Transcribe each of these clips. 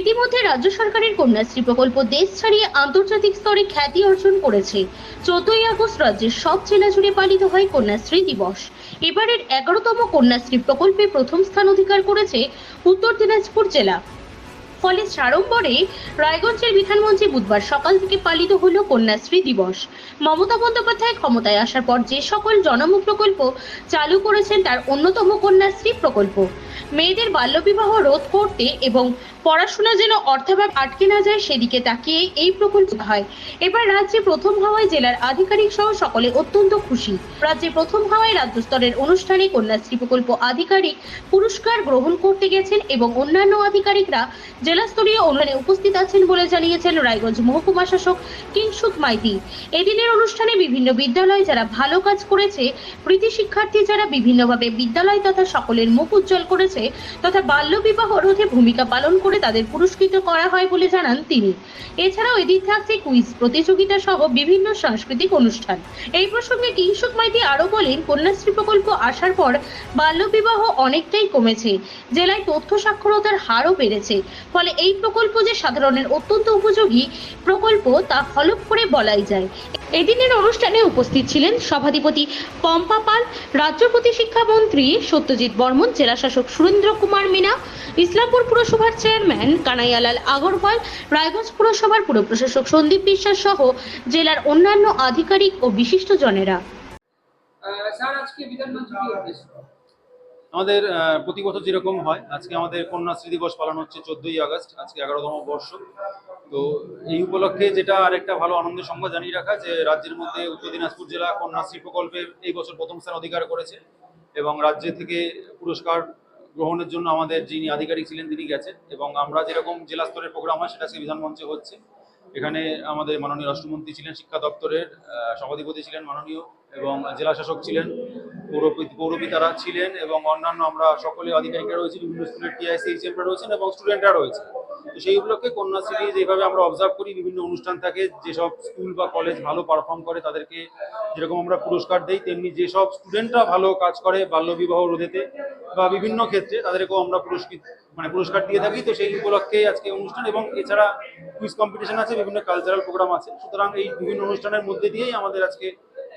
ইতিমধ্যে রাজ্য সরকারের কন্যাশ্রী প্রকল্প দেশ ছাড়িয়ে আন্তর্জাতিক স্তরে খ্যাতি অর্জন করেছে। চোদ্দই আগস্ট রাজ্যের সব জেলা জুড়ে পালিত হয় কন্যাশ্রী দিবস। এবারের এগারোতম কন্যাশ্রী প্রকল্পে প্রথম স্থান অধিকার করেছে উত্তর দিনাজপুর জেলা। ফলে সাড়ম্বরে রায়গঞ্জের বিধানমঞ্চে বুধবার সকাল থেকে পালিত হলো কন্যাশ্রী দিবস। মমতা বন্দ্যোপাধ্যায় ক্ষমতায় আসার পর যে সকল জনমুখ প্রকল্প চালু করেছেন তার অন্যতম কন্যাশ্রী প্রকল্প। মেয়েদের বাল্যবিবাহ রোধ করতে এবং পড়াশোনা যেন অর্থাভাব আটকে না যায় সেদিকে তাকিয়ে এই প্রকল্প হয়। এবার রাজ্যে প্রথম হওয়ায় জেলার আধিকারিক সহ সকলে অত্যন্ত খুশি। রাজ্যে প্রথম হওয়ায় রাজ্য স্তরের অনুষ্ঠানে কন্যাশ্রী প্রকল্প আধিকারিক পুরস্কার গ্রহণ করতে গেছেন এবং অন্যান্য আধিকারিকরা জেলাস্তরীয় অনুষ্ঠানে উপস্থিত আছেন বলে জানিয়েছেন রায়গঞ্জ মহকুমা শাসক কিংসুক মাইতি। এদিনের অনুষ্ঠানে বিভিন্ন বিদ্যালয় যারা ভালো কাজ করেছে প্রীতি শিক্ষার্থী যারা বিভিন্নভাবে বিদ্যালয় তথা সকলের মুখ উজ্জ্বল করেছে, তথা বাল্যবিবাহ রোধে ভূমিকা পালন করে তাদের পুরস্কৃত করা হয় বলে জানান তিনি। এছাড়াও এদিন থাকছে কুইজ প্রতিযোগিতা সহ বিভিন্ন সাংস্কৃতিক অনুষ্ঠান। এই প্রসঙ্গে কিংসুক মাইতি আরও বলেন, কন্যাশ্রী প্রকল্প আসার পর বাল্যবিবাহ অনেকটাই কমেছে। জেলায় তথ্য সাক্ষরতার হারও বেড়েছে। ফলে এই প্রকল্প যে সাধারণের অত্যন্ত উপযোগী প্রকল্প তা হলফ করে বলাই যায়। এদিনের অনুষ্ঠানে উপস্থিত ছিলেন সভাধিপতি পম্পা পাল, রাজ্য প্রতি শিক্ষামন্ত্রী সত্যজিৎ বর্মন, জেলাশাসক সুরেন্দ্র কুমার মিনা, ইসলামপুর পুরসভার চেয়ারম্যান কানাইয়ালাল আগরওয়াল রায়গঞ্জ পুরসভার পুর প্রশাসক সন্দীপ বিশ্বাস সহ জেলার অন্যান্য আধিকারিক ও বিশিষ্ট জনেরা আমাদের প্রতি বছর যেরকম হয় আজকে আমাদের কন্যাশ্রী দিবস পালন হচ্ছে চোদ্দই আগস্ট আজকে এগারোতম বর্ষ। তো এই উপলক্ষে যেটা আরেকটা ভালো আনন্দের সংবাদ জানিয়ে রাখা যে রাজ্যের মধ্যে উত্তর দিনাজপুর জেলা কন্যাশ্রী প্রকল্পে এই বছর প্রথম স্থান অধিকার করেছে এবং রাজ্য থেকে পুরস্কার গ্রহণের জন্য আমাদের যিনি আধিকারিক ছিলেন তিনি গেছেন এবং আমরা যেরকম জেলা স্তরের প্রোগ্রাম হয় সেটা আজকে বিধানমঞ্চে হচ্ছে। এখানে আমাদের মাননীয় রাষ্ট্রমন্ত্রী ছিলেন, শিক্ষা দপ্তরের সভাধিপতি ছিলেন মাননীয় এবং জেলা শাসক ছিলেন, পৌরপি- পৌরপিতারা ছিলেন এবং অন্যান্য আমরা সকলে আধিকারিকরা রয়েছে, বিভিন্ন স্কুলের টিআইসি এইচএমরা রয়েছেন এবং স্টুডেন্টরা রয়েছে তো সেই উপলক্ষে কন্যাশ্রী যেভাবে আমরা অবজার্ভ করি, বিভিন্ন অনুষ্ঠান থাকে, যেসব স্কুল বা কলেজ ভালো পারফর্ম করে, তাদেরকে যেরকম আমরা পুরস্কার দেই, তেমনি যেসব স্টুডেন্টরা ভালো কাজ করে বাল্যবিবাহ রোধেতে বা বিভিন্ন ক্ষেত্রে, তাদেরকেও আমরা পুরস্কৃত মানে পুরস্কার দিয়ে থাকি। তো সেই উপলক্ষে আজকে অনুষ্ঠান এবং এছাড়া কুইজ কম্পিটিশন আছে, বিভিন্ন কালচারাল প্রোগ্রাম আছে। সুতরাং এই বিভিন্ন অনুষ্ঠানের মধ্যে দিয়েই আমাদের আজকে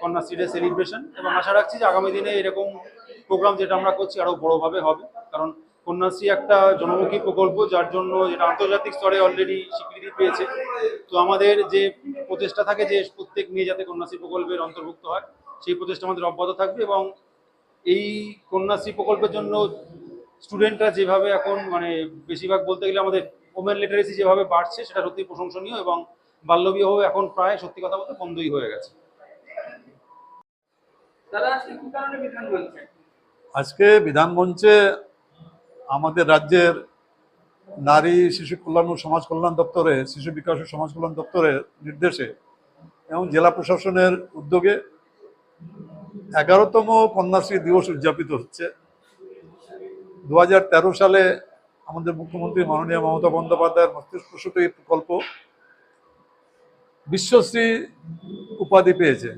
কন্যাশ্রী ডে সেলিব্রেশন এবং আশা রাখছি যে আগামী দিনে এরকম প্রোগ্রাম যেটা আমরা করছি আরও বড়ভাবে হবে। কারণ কন্যাশ্রী একটা জনমুখী প্রকল্প যার জন্য যেটা আন্তর্জাতিক স্তরে অলরেডি স্বীকৃতি পেয়েছে। তো আমাদের যে প্রচেষ্টা থাকে যে প্রত্যেক মেয়ে যাতে কন্যাশ্রী প্রকল্পের অন্তর্ভুক্ত হয় সেই প্রচেষ্টা আমাদের অব্যাহত থাকবে এবং এই কন্যাশ্রী প্রকল্পের জন্য স্টুডেন্টরা যেভাবে এখন মানে বেশিরভাগ বলতে গেলে আমাদের ওমেন লিটারেসি যেভাবে বাড়ছে সেটা সত্যি প্রশংসনীয় এবং বাল্যবিবাহ এখন প্রায় সত্যি কথা বলতে বন্ধই হয়ে গেছে। আজকে বিধানমঞ্চে আমাদের রাজ্যের নারী শিশু কল্যাণ ও সমাজ কল্যাণ দপ্তরে, শিশু বিকাশ ও সমাজ কল্যাণ দপ্তরের নির্দেশে এবং জেলা প্রশাসনের উদ্যোগে এগারোতম কন্যাশ্রী দিবস উদযাপিত হচ্ছে। দু হাজার তেরো সালে আমাদের মুখ্যমন্ত্রী মাননীয় মমতা বন্দ্যোপাধ্যায়ের মস্তিষ্কসূত এই প্রকল্প বিশ্বশ্রী উপাধি পেয়েছে।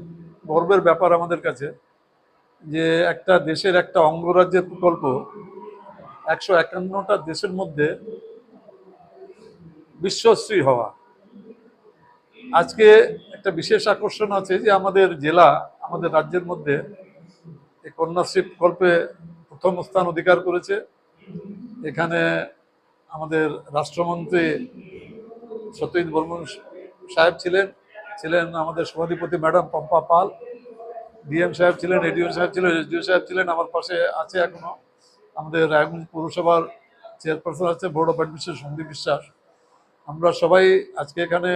গর্বের ব্যাপার আমাদের কাছে যে একটা দেশের একটা অঙ্গরাজ্যের প্রকল্প একশো একান্নটা দেশের মধ্যে বিশ্বশ্রী হওয়া। আজকে একটা বিশেষ আকর্ষণ আছে যে আমাদের জেলা, আমাদের রাজ্যের মধ্যে এই কন্যাশ্রী প্রকল্পে প্রথম স্থান অধিকার করেছে। এখানে আমাদের রাষ্ট্রমন্ত্রী সত্যজিৎ বর্মন সাহেব ছিলেন ছিলেন আমাদের সভাধিপতি ম্যাডাম পম্পা পাল, ডিএম সাহেব ছিলেন, এডিও সাহেব ছিলেন, এসডিও সাহেব ছিলেন, আমার পাশে আছে এখনও। আমাদের রায়গঞ্জ পৌরসভার চেয়ারপারসন আছে বোর্ড অফ অ্যাডমিনিস্ট্রেশন সন্দীপ বিশ্বাস। আমরা সবাই আজকে এখানে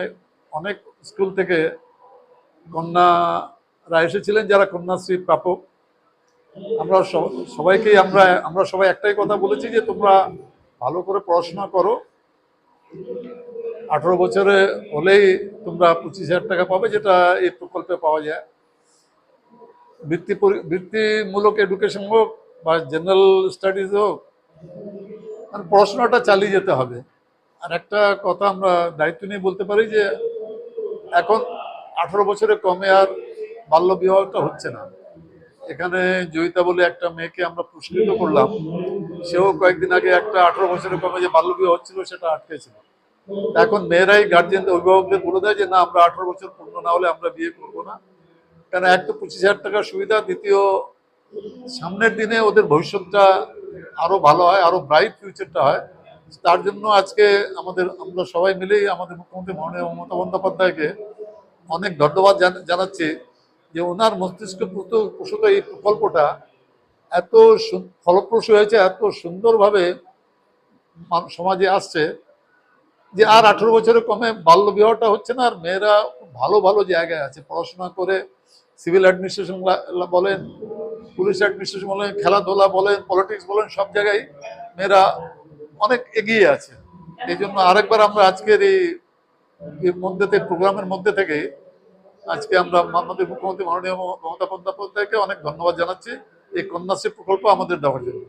অনেক স্কুল থেকে কন্যারা এসেছিলেন, যারা কন্যাশ্রী প্রাপক। আমরা সবাইকেই আমরা আমরা সবাই একটাই কথা বলেছি যে তোমরা ভালো করে পড়াশোনা করো। আঠারো বছরে হলেই তোমরা পঁচিশ হাজার টাকা পাবে, যেটা এই প্রকল্পে পাওয়া যায়। বৃত্তি বৃত্তিমূলক এডুকেশন হোক বা জেনারেল স্টাডিজ হোক মানে পড়াশোনাটা চালিয়ে যেতে হবে। আর একটা কথা আমরা দায়িত্ব নিয়ে বলতে পারি যে, এখন আঠারো বছরে কমে আর বাল্য বিবাহটা হচ্ছে না। এখানে জয়িতা বলে একটা মেয়েকে আমরা পুরস্কৃত করলাম। সেও কয়েকদিন আগে একটা আঠারো বছরের কমে যে বাল্য বিবাহ হচ্ছিল, সেটা আটকেছিল। এখন মেয়েরাই গার্জিয়ান অভিভাবকদের বলে দেয় যে, না, আমরা আঠারো বছর পূর্ণ না হলে আমরা বিয়ে করব না। কেন, এক তো পঁচিশ হাজার টাকার সুবিধা, দ্বিতীয় সামনের দিনে ওদের ভবিষ্যৎটা আরও ভালো হয়, আরও ব্রাইট ফিউচারটা হয়। তার জন্য আজকে আমাদের, আমরা সবাই মিলেই আমাদের মুখ্যমন্ত্রী মাননীয় মমতা বন্দ্যোপাধ্যায়কে অনেক ধন্যবাদ জান- জানাচ্ছি যে ওনার মস্তিষ্ক প্রসূত এই প্রকল্পটা এত ফলপ্রসূ হয়েছে, এত সুন্দরভাবে সমাজে আসছে যে আর আঠেরো বছরের কমে বাল্য বিবাহটা হচ্ছে না, আর মেয়েরা ভালো ভালো জায়গায় আছে। পড়াশোনা করে সিভিল অ্যাডমিনিস্ট্রেশন বলেন পুলিশ অ্যাডমিনিস্ট্রেশন বলেন খেলাধুলা বলেন পলিটিক্স বলেন সব জায়গায় মেয়েরা অনেক এগিয়ে আছে এই জন্য আরেকবার আমরা আজকের এই মধ্যে থেকে প্রোগ্রামের মধ্যে থেকে আজকে আমরা আমাদের মুখ্যমন্ত্রী মাননীয় মমতা বন্দ্যোপাধ্যায়কে অনেক ধন্যবাদ জানাচ্ছি এই কন্যাশ্রী প্রকল্প আমাদের দেওয়ার জন্য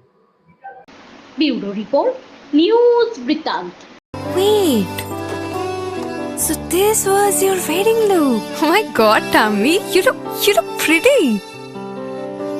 ব্যুরো রিপোর্ট নিউজ বৃত্তান্ত Wait. So this was your wedding look. Oh my god, Tammy, you look you look pretty.